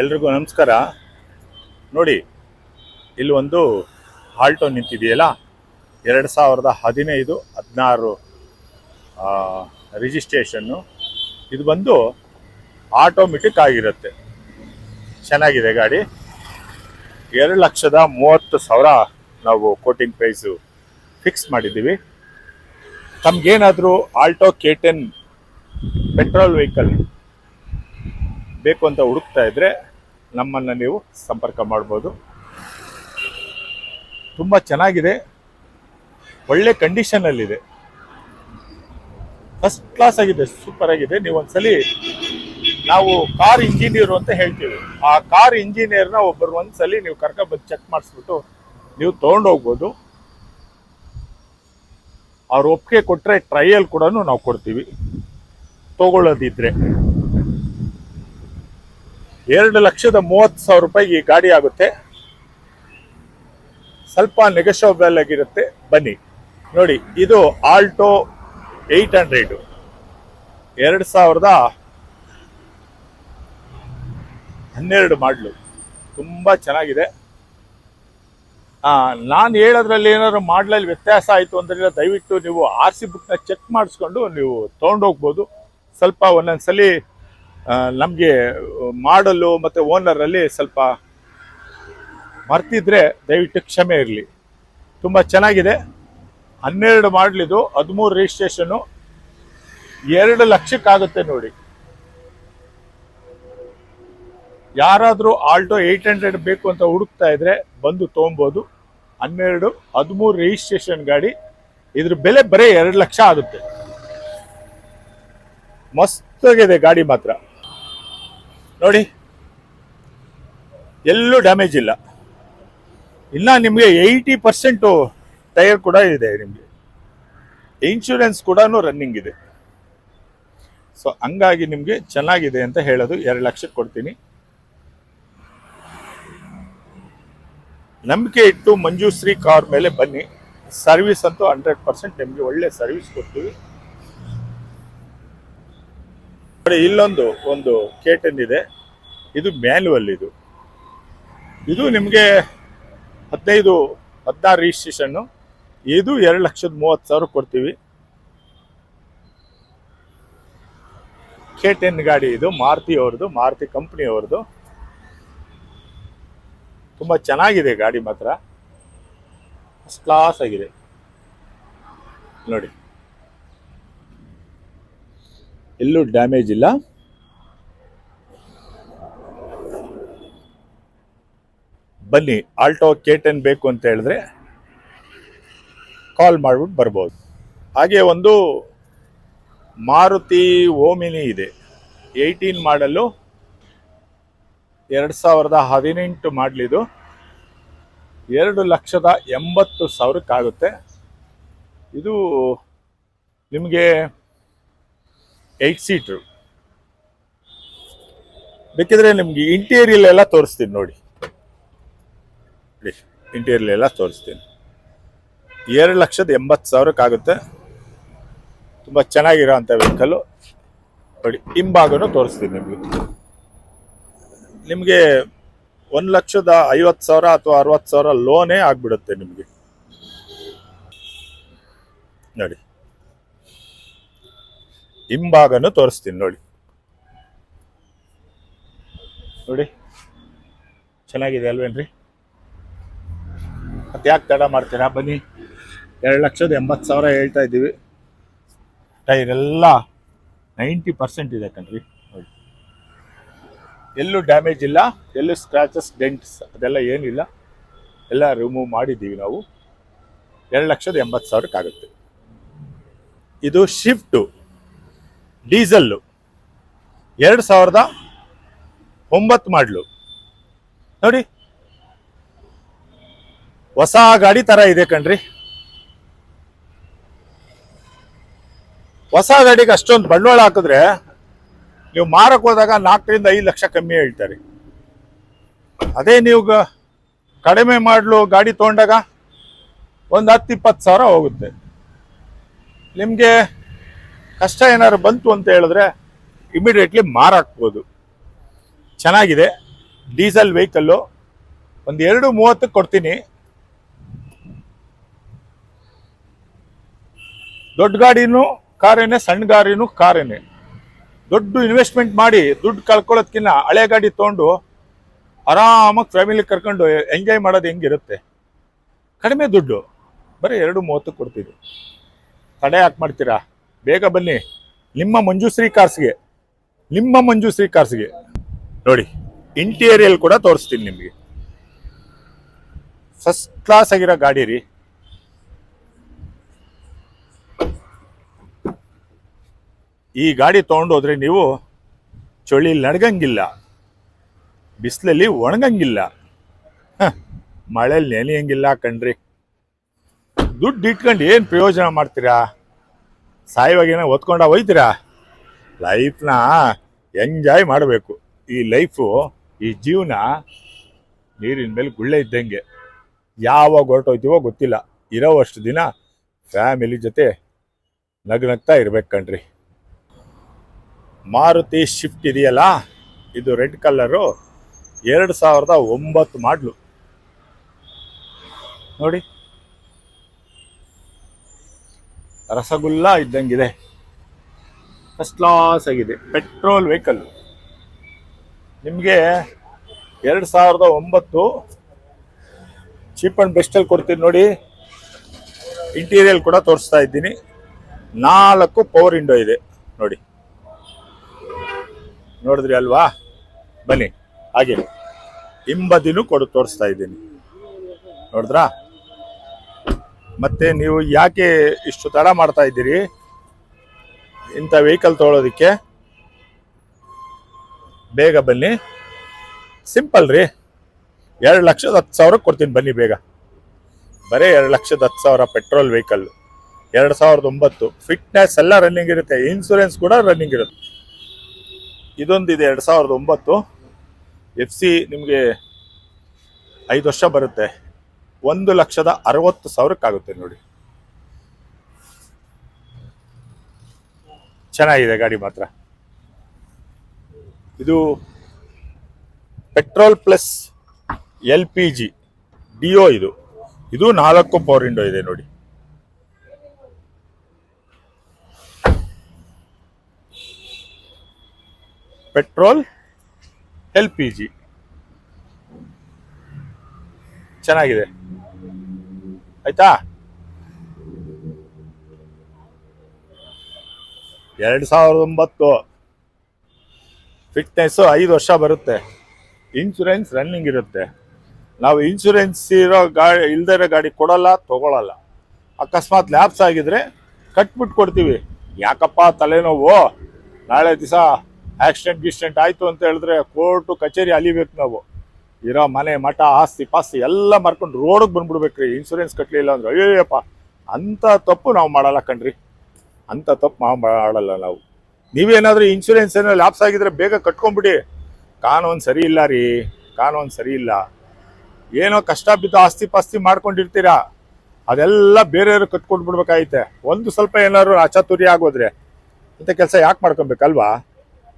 ಎಲ್ರಿಗೂ ನಮಸ್ಕಾರ. ನೋಡಿ, ಇಲ್ಲಿ ಒಂದು ಆಲ್ಟೋ ನಿಂತಿದೆಯಲ್ಲ? ಎರಡು ಸಾವಿರದ ಹದಿನೈದು ಹದಿನಾರು ರಿಜಿಸ್ಟ್ರೇಷನ್ನು ಇದು ಬಂದು ಆಟೋಮೆಟಿಕ್ ಆಗಿರುತ್ತೆ. ಚೆನ್ನಾಗಿದೆ ಗಾಡಿ. ಎರಡು ಲಕ್ಷದ ಮೂವತ್ತು ಸಾವಿರ ನಾವು ಕೋಟಿಂಗ್ ಪ್ರೈಸು ಫಿಕ್ಸ್ ಮಾಡಿದ್ದೀವಿ. ತಮಗೇನಾದರೂ Alto K ten petrol vehicle ಬೇಕು ಅಂತ ಹುಡುಕ್ತಾ ಇದ್ರೆ ನಮ್ಮನ್ನು ನೀವು ಸಂಪರ್ಕ ಮಾಡ್ಬೋದು. ತುಂಬ ಚೆನ್ನಾಗಿದೆ. ಒಳ್ಳೆ ಕಂಡೀಷನಲ್ಲಿದೆ ಫಸ್ಟ್ ಕ್ಲಾಸ್ ಆಗಿದೆ ಸೂಪರ್ ಆಗಿದೆ. ನೀವು ಒಂದ್ಸಲಿ ನಾವು ಕಾರ್ ಇಂಜಿನಿಯರ್ ಅಂತ ಹೇಳ್ತೀವಿ. ಆ ಕಾರ್ ಇಂಜಿನಿಯರ್ನ ಒಬ್ಬರು ಒಂದ್ಸಲಿ ನೀವು ಕರ್ಕೊಂಡ್ಬಂದು ಚೆಕ್ ಮಾಡಿಸ್ಬಿಟ್ಟು ನೀವು ತೊಗೊಂಡೋಗ್ಬೋದು ಅವ್ರು ಒಪ್ಪಿಗೆ ಕೊಟ್ಟರೆ ಟ್ರಯಲ್ ಕೂಡ ನಾವು ಕೊಡ್ತೀವಿ. ತಗೊಳ್ಳೋದಿದ್ರೆ. ಎರಡು ಲಕ್ಷದ ಮೂವತ್ತು ಸಾವಿರ ರೂಪಾಯಿಗೆ ಈ ಗಾಡಿ ಆಗುತ್ತೆ. ಸ್ವಲ್ಪ ನೆಗೋಷಿಯಬಲ್ ಆಗಿರುತ್ತೆ. ಬನ್ನಿ. ನೋಡಿ, ಇದು ಆಲ್ಟೋ ಏಯ್ಟ್ ಹಂಡ್ರೆಡು ಎರಡು ಸಾವಿರದ ಹನ್ನೆರಡು ಮಾಡಲು ತುಂಬ ಚೆನ್ನಾಗಿದೆ. ನಾನು ಹೇಳೋದ್ರಲ್ಲಿ ಏನಾದ್ರು ಮಾಡಲಲ್ಲಿ ವ್ಯತ್ಯಾಸ ಆಯಿತು ಅಂದ್ರೆ ದಯವಿಟ್ಟು ನೀವು ಆರ್ ಸಿ ಬುಕ್ನ ಚೆಕ್ ಮಾಡಿಸ್ಕೊಂಡು ನೀವು ತೊಗೊಂಡೋಗ್ಬೋದು. ಸ್ವಲ್ಪ ಒಂದೊಂದ್ಸಲಿ ನಮಗೆ ಮಾಡಲು ಮತ್ತು ಓನರಲ್ಲಿ ಸ್ವಲ್ಪ ಮರ್ತಿದ್ರೆ ದಯವಿಟ್ಟು ಕ್ಷಮೆ ಇರಲಿ. ತುಂಬ ಚೆನ್ನಾಗಿದೆ. ಹನ್ನೆರಡು ಮಾಡಲಿದ್ದು ಹದಿಮೂರು ರಿಜಿಸ್ಟ್ರೇಷನು ಎರಡು ಲಕ್ಷಕ್ಕಾಗುತ್ತೆ ನೋಡಿ. ಯಾರಾದರೂ ಆಲ್ಟೋ ಏಯ್ಟ್ ಹಂಡ್ರೆಡ್ ಬೇಕು ಅಂತ ಹುಡುಕ್ತಾ ಇದ್ರೆ ಬಂದು ತೊಗೊಬೋದು ಹನ್ನೆರಡು, ಹದಿಮೂರು ರಿಜಿಸ್ಟ್ರೇಷನ್ ಗಾಡಿ. ಇದ್ರ ಬೆಲೆ ಬರೀ ಎರಡು ಲಕ್ಷ ಆಗುತ್ತೆ. ಮಸ್ತಾಗಿದೆ ಗಾಡಿ ಮಾತ್ರ. ನೋಡಿ. ಎಲ್ಲೂ ಡ್ಯಾಮೇಜ್ ಇಲ್ಲ. ಇಲ್ಲ ನಿಮಗೆ ಏಯ್ಟಿ ಪರ್ಸೆಂಟು ಟೈರ್ ಕೂಡ ಇದೆ ನಿಮಗೆ. ಇನ್ಶೂರೆನ್ಸ್ ಕೂಡ ರನ್ನಿಂಗ್ ಇದೆ. ಸೊ ಹಂಗಾಗಿ ನಿಮಗೆ ಚೆನ್ನಾಗಿದೆ ಅಂತ ಹೇಳೋದು ಎರಡು ಲಕ್ಷಕ್ಕೆ ಕೊಡ್ತೀನಿ. ನಂಬಿಕೆ ಇಟ್ಟು ಮಂಜುಶ್ರೀ ಕಾರ್ ಮೇಲೆ ಬನ್ನಿ. ಸರ್ವಿಸ್ ಅಂತೂ ಹಂಡ್ರೆಡ್ ಪರ್ಸೆಂಟ್ ನಿಮಗೆ ಒಳ್ಳೆ ಸರ್ವಿಸ್ ಕೊಡ್ತೀವಿ. ಇಲ್ಲೊಂದು ಒಂದು ಕೇಟನ್ ಇದೆ. ಇದು ಮ್ಯಾನ್ಯುವಲ್ ಇದು. ಇದು ನಿಮಗೆ ಹದಿನೈದು, ಹದಿನಾರು ರಿಜಿಸ್ಟ್ರೇಷನ್ನು ಇದು ಎರಡು ಲಕ್ಷದ ಮೂವತ್ತು ಸಾವಿರ ಕೊಡ್ತೀವಿ. ಕೆ ಟೆನ್ ಗಾಡಿ ಇದು, ಮಾರುತಿ ಅವ್ರದ್ದು, ಮಾರುತಿ ಕಂಪ್ನಿ ಅವ್ರದ್ದು. ತುಂಬ ಚೆನ್ನಾಗಿದೆ ಗಾಡಿ ಮಾತ್ರ. ಫಸ್ಟ್ ಕ್ಲಾಸ್ ಆಗಿದೆ. ನೋಡಿ. ಎಲ್ಲೂ ಡ್ಯಾಮೇಜ್ ಇಲ್ಲ. ಬನ್ನಿ ಆಲ್ಟೋ ಕೆ ಟೆನ್ ಬೇಕು ಅಂತ ಹೇಳಿದ್ರೆ ಕಾಲ್ ಮಾಡಿಬಿಟ್ಟು ಬರ್ಬೋದು. ಹಾಗೆ ಒಂದು ಮಾರುತಿ ಓಮಿನಿ ಇದೆ. ಏಯ್ಟೀನ್ ಮಾಡಲು ಎರಡು ಸಾವಿರದ ಹದಿನೆಂಟು ಮಾಡಲಿದು ಎರಡು ಲಕ್ಷದ ಎಂಬತ್ತು ಸಾವಿರಕ್ಕಾಗುತ್ತೆ. ಇದು ನಿಮಗೆ ಏಯ್ಟ್ ಸೀಟ್ರು ಬೇಕಿದ್ರೆ ನಿಮ್ಗೆ ಇಂಟೀರಿಯಲ್ ಎಲ್ಲ ತೋರಿಸ್ತೀನಿ ನೋಡಿ. ಇಂಟೀರಿಯಲ್ ಎಲ್ಲ ತೋರಿಸ್ತೀನಿ. ಎರಡು ಲಕ್ಷದ ಎಂಬತ್ತು ಸಾವಿರಕ್ಕಾಗುತ್ತೆ ತುಂಬ ಚೆನ್ನಾಗಿರೋ ಅಂಥ ವೆಹಿಕಲ್ಲು ನೋಡಿ, ಹಿಂಭಾಗನೂ ತೋರಿಸ್ತೀನಿ ನಿಮಗೆ. ನಿಮಗೆ ಒಂದು ಲಕ್ಷದ ಐವತ್ತು ಸಾವಿರ ಅಥವಾ ಅರವತ್ತು ಸಾವಿರ ಲೋನೇ ಆಗಿಬಿಡುತ್ತೆ ನಿಮಗೆ. ನೋಡಿ. ಹಿಂಭಾಗನೂ ತೋರಿಸ್ತೀನಿ ನೋಡಿ. ನೋಡಿ. ಚೆನ್ನಾಗಿದೆ ಅಲ್ವೇನ್ರಿ? ಮತ್ತೆ ಯಾಕೆ ತಡ ಮಾಡ್ತೀರಾ? ಬನ್ನಿ. ಎರಡು ಲಕ್ಷದ ಎಂಬತ್ತು ಸಾವಿರ ಹೇಳ್ತಾ ಇದ್ದೀವಿ. ಟೈರ್ ಎಲ್ಲ ನೈಂಟಿ ಪರ್ಸೆಂಟ್ ಇದೆ ಕಣ್ರಿ. ನೋಡಿ. ಎಲ್ಲೂ ಡ್ಯಾಮೇಜ್ ಇಲ್ಲ, ಎಲ್ಲೂ ಸ್ಕ್ರಾಚಸ್ ಡೆಂಟ್ಸ್ ಅದೆಲ್ಲ ಏನಿಲ್ಲ. ಎಲ್ಲ ರಿಮೂವ್ ಮಾಡಿದ್ದೀವಿ ನಾವು. ಎರಡು ಲಕ್ಷದ ಎಂಬತ್ತು ಸಾವಿರಕ್ಕಾಗುತ್ತೆ. ಇದು ಶಿಫ್ಟು. ಡೀಸಲ್ಲು. ಎರಡು ಸಾವಿರದ ಒಂಬತ್ತು ಮಾಡಲು. ನೋಡಿ. ಹೊಸ ಗಾಡಿ ತರ ಇದೆ ಕಣ್ರಿ. ಹೊಸ ಗಾಡಿಗೆ ಅಷ್ಟೊಂದು ಬಂಡವಾಳ ಹಾಕಿದ್ರೆ ನೀವು ಮಾರಕ್ಕೆ ಹೋದಾಗ ನಾಲ್ಕರಿಂದ ಐದು ಲಕ್ಷ ಕಮ್ಮಿ ಹೇಳ್ತಾರೆ. ಅದೇ ನೀವು ಕಡಿಮೆ ಮಾಡಲು ಗಾಡಿ ತೊಗೊಂಡಾಗ ಒಂದು ಹತ್ತು ಇಪ್ಪತ್ತು ಸಾವಿರ ಹೋಗುತ್ತೆ. ನಿಮಗೆ ಕಷ್ಟ ಏನಾದ್ರು ಬಂತು ಅಂತ ಹೇಳಿದ್ರೆ ಇಮಿಡಿಯೇಟ್ಲಿ ಮಾರಾಕ್ಬೋದು. ಚೆನ್ನಾಗಿದೆ. ಡೀಸೆಲ್ ವೆಹಿಕಲ್ಲು ಒಂದು ಎರಡು ಮೂವತ್ತಕ್ಕೆ ಕೊಡ್ತೀನಿ. ದೊಡ್ಡ ಗಾಡಿನೂ ಕಾರೇನೆ, ಸಣ್ಣ ಗಾಡಿನೂ ಕಾರೇನೆ. ದೊಡ್ಡ ಇನ್ವೆಸ್ಟ್ಮೆಂಟ್ ಮಾಡಿ ದುಡ್ಡು ಕಳ್ಕೊಳ್ಳೋದ್ಕಿನ್ನ ಹಳೆ ಗಾಡಿ ತೊಗೊಂಡು ಆರಾಮಾಗಿ ಫ್ಯಾಮಿಲಿ ಕರ್ಕೊಂಡು ಎಂಜಾಯ್ ಮಾಡೋದು ಹೆಂಗಿರುತ್ತೆ? ಕಡಿಮೆ ದುಡ್ಡು. ಬರೀ ಎರಡು ಮೂವತ್ತು ಕೊಡ್ತೀವಿ ತಡೆ ಯಾಕೆ ಮಾಡ್ತೀರಾ? ಬೇಗ ಬನ್ನಿ. ನಿಮ್ಮ ಮಂಜುಶ್ರೀ ಕಾರ್ಸ್ಗೆ, ನಿಮ್ಮ ಮಂಜುಶ್ರೀ ಕಾರ್ಸ್ಗೆ. ನೋಡಿ ಇಂಟೀರಿಯಲ್ ಕೂಡ ತೋರಿಸ್ತೀನಿ ನಿಮಗೆ. ಫಸ್ಟ್ ಕ್ಲಾಸ್ ಆಗಿರೋ ಗಾಡಿ ರೀ. ಈ ಗಾಡಿ ತೊಗೊಂಡೋದ್ರೆ ನೀವು ಚಳಿ ನಡ್ಗಂಗಿಲ್ಲ. ಬಿಸಿಲಲ್ಲಿ ಒಣಗಂಗಿಲ್ಲ. ಮಳೆಯಲ್ಲಿ ನೆನೆಯಂಗಿಲ್ಲ ಕಣ್ರಿ. ದುಡ್ಡು ಇಟ್ಕೊಂಡು ಏನು ಪ್ರಯೋಜನ ಮಾಡ್ತೀರಾ? ಸಾಯುವಾಗ ಏನೋ ಒತ್ಕೊಂಡ ಹೋಯ್ತೀರಾ ಲೈಫ್ನ ಎಂಜಾಯ್ ಮಾಡಬೇಕು. ಈ ಲೈಫು ಈ ಜೀವನ ನೀರಿನ ಮೇಲೆ ಗುಳ್ಳೆ ಇದ್ದಂಗೆ ಯಾವಾಗ ಹೊರಟೋಯ್ತೀವೋ ಗೊತ್ತಿಲ್ಲ. ಇರೋವಷ್ಟು ದಿನ ಫ್ಯಾಮಿಲಿ ಜೊತೆ ನಗ್ನಗ್ತಾ ಇರ್ಬೇಕು ಕಣ್ರಿ. ಮಾರುತಿ ಶಿಫ್ಟ್ ಇದೆಯಲ್ಲ, ಇದು ರೆಡ್ ಕಲರು ಎರಡು ಸಾವಿರದ ಒಂಬತ್ತು ಮಾಡಲು ನೋಡಿ. ರಸಗುಲ್ಲ ಇದ್ದಂಗಿದೆ. ಫಸ್ಟ್ ಕ್ಲಾಸ್ ಆಗಿದೆ. ಪೆಟ್ರೋಲ್ ವೆಹಿಕಲ್ ನಿಮಗೆ ಎರಡು ಸಾವಿರದ ಒಂಬತ್ತು ಚೀಪ್ ಆ್ಯಂಡ್ ಬೆಸ್ಟಲ್ಲಿ ಕೊಡ್ತೀನಿ ನೋಡಿ. ಇಂಟೀರಿಯಲ್ ಕೂಡ ತೋರಿಸ್ತಾ ಇದ್ದೀನಿ. ನಾಲ್ಕು ಪವರ್ ವಿಂಡೋ ಇದೆ ನೋಡಿ. ನೋಡಿದ್ರಿ ಅಲ್ವಾ? ಬನ್ನಿ. ಹಾಗೆ. ಹಿಂಬದಿನೂ ಕೊಡು ತೋರಿಸ್ತಾ ಇದ್ದೀನಿ. ನೋಡಿದ್ರಾ? ಮತ್ತೆ ನೀವು ಯಾಕೆ ಇಷ್ಟು ತಡ ಮಾಡ್ತಾ ಇದ್ದೀರಿ? ಇಂಥ ವೆಹಿಕಲ್ ತೊಗೊಳೋದಕ್ಕೆ ಬೇಗ ಬನ್ನಿ. ಸಿಂಪಲ್ ರೀ. ಎರಡು ಲಕ್ಷದ ಹತ್ತು ಸಾವಿರಕ್ಕೆ ಕೊಡ್ತೀನಿ ಬನ್ನಿ ಬೇಗ. ಬರೀ ಎರಡು ಲಕ್ಷದ ಹತ್ತು ಸಾವಿರ ಪೆಟ್ರೋಲ್ ವೆಹಿಕಲ್ ಎರಡು ಸಾವಿರದ ಒಂಬತ್ತು. ಫಿಟ್ನೆಸ್ ಎಲ್ಲ ರನ್ನಿಂಗ್ ಇರುತ್ತೆ. ಇನ್ಸೂರೆನ್ಸ್ ಕೂಡ ರನ್ನಿಂಗ್ ಇರುತ್ತೆ. ಇದೊಂದಿದೆ ಎರಡು ಸಾವಿರದ ಒಂಬತ್ತು. ಎಫ್ ಸಿ ನಿಮಗೆ ಐದು ವರ್ಷ ಬರುತ್ತೆ. ಒಂದು ಲಕ್ಷದ ಅರವತ್ತು ಸಾವಿರಕ್ಕಾಗುತ್ತೆ ನೋಡಿ. ಚೆನ್ನಾಗಿದೆ ಗಾಡಿ ಮಾತ್ರ. ಇದು petrol plus L P G, DO ಇದು. ಇದು ನಾಲ್ಕು ಪವರ್ ವಿಂಡೋ ಇದೆ ನೋಡಿ. Petrol L P G. ಚೆನ್ನಾಗಿದೆ. ಆಯ್ತಾ? ಎರಡು ಸಾವಿರದ ಒಂಬತ್ತು. ಫಿಟ್ನೆಸ್ಸು ಐದು ವರ್ಷ ಬರುತ್ತೆ. ಇನ್ಶೂರೆನ್ಸ್ ರನ್ನಿಂಗ್ ಇರುತ್ತೆ. ನಾವು ಇನ್ಶೂರೆನ್ಸ್ ಇರೋ ಗಾಡಿ ಇಲ್ದೇ ಗಾಡಿ ಕೊಡಲ್ಲ, ತಗೊಳಲ್ಲ. ಅಕಸ್ಮಾತ್ ಲ್ಯಾಬ್ಸ್ ಆಗಿದ್ರೆ ಕಟ್ಬಿಟ್ಟು ಕೊಡ್ತೀವಿ. ಯಾಕಪ್ಪ ತಲೆನೋವು? ನಾಳೆ ದಿವಸ ಆಕ್ಸಿಡೆಂಟ್ ಗಿಕ್ಸಿಡೆಂಟ್ ಆಯಿತು ಅಂತ ಹೇಳಿದ್ರೆ ಕೋರ್ಟು, ಕಚೇರಿ ಅಲಿಬೇಕು ನಾವು. ಇರೋ ಮನೆ, ಮಠ, ಆಸ್ತಿ ಪಾಸ್ತಿ ಎಲ್ಲ ಮಾರ್ಕೊಂಡು ರೋಡಿಗೆ ಬಂದ್ಬಿಡ್ಬೇಕ್ರಿ. ಇನ್ಸೂರೆನ್ಸ್ ಕಟ್ಟಲಿಲ್ಲ ಅಂದ್ರೆ ಅಯ್ಯಪ್ಪ ಅಂಥ ತಪ್ಪು ನಾವು ಮಾಡಲ್ಲ ಕಣ್ರಿ. ಅಂಥ ತಪ್ಪು ನಾವು ಮಾಡಲ್ಲ ನಾವು. ನೀವೇನಾದರೂ ಇನ್ಶೂರೆನ್ಸ್ ಏನೋ ಲ್ಯಾಪ್ಸ್ ಆಗಿದ್ರೆ ಬೇಗ ಕಟ್ಕೊಂಬಿಡಿ ಕಾನೂನು ಸರಿ ಇಲ್ಲ ರೀ. ಕಾನೂನು ಸರಿ ಇಲ್ಲ. ಏನೋ ಕಷ್ಟ ಬಿದ್ದು ಆಸ್ತಿ ಪಾಸ್ತಿ ಮಾಡ್ಕೊಂಡಿರ್ತೀರಾ? ಅದೆಲ್ಲ ಬೇರೆಯವ್ರು ಕಟ್ಕೊಂಡು ಬಿಡ್ಬೇಕಾಗೈತೆ ಒಂದು ಸ್ವಲ್ಪ ಏನಾದ್ರು ಅಚಾತುರ್ಯ ಆಗೋದ್ರೆ ಇಂಥ ಕೆಲಸ ಯಾಕೆ ಮಾಡ್ಕೊಬೇಕಲ್ವಾ?